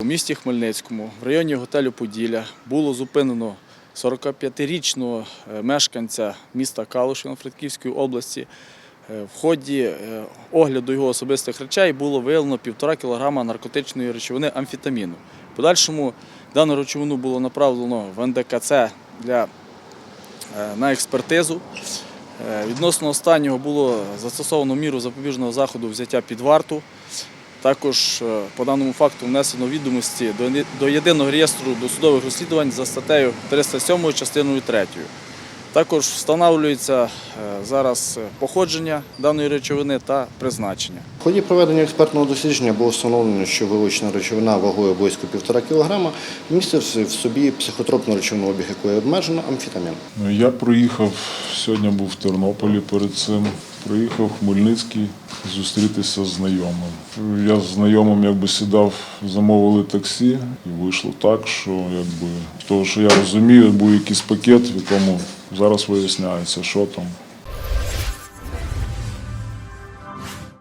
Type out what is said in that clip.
У місті Хмельницькому, в районі готелю Поділля, було зупинено 45-річного е, мешканця міста Калуш Франківської області. Е, В ході е, огляду його особистих речей було виявлено півтора кілограма наркотичної речовини амфетаміну. В подальшому дану речовину було направлено в НДКЦ для, на експертизу. Відносно останнього було застосовано міру запобіжного заходу взяття під варту. Також е, по даному факту внесено відомості до єдиного реєстру досудових розслідувань за статтею 307 частиною 3. Також встановлюється е, зараз е, походження даної речовини та призначення. В ході проведення експертного дослідження було встановлено, що вилучена речовина вагою близько 1,5 кг містив в собі психотропну речовину, обіг якої обмежено амфетамін. Ну, Я проїхав, сьогодні був в Тернополі перед цим. Приїхав в Хмельницький зустрітися з знайомим. Я з знайомим якби сідав, замовили таксі, і вийшло так, що якби того, що я розумію, був якийсь пакет, в якому зараз виясняється, що там.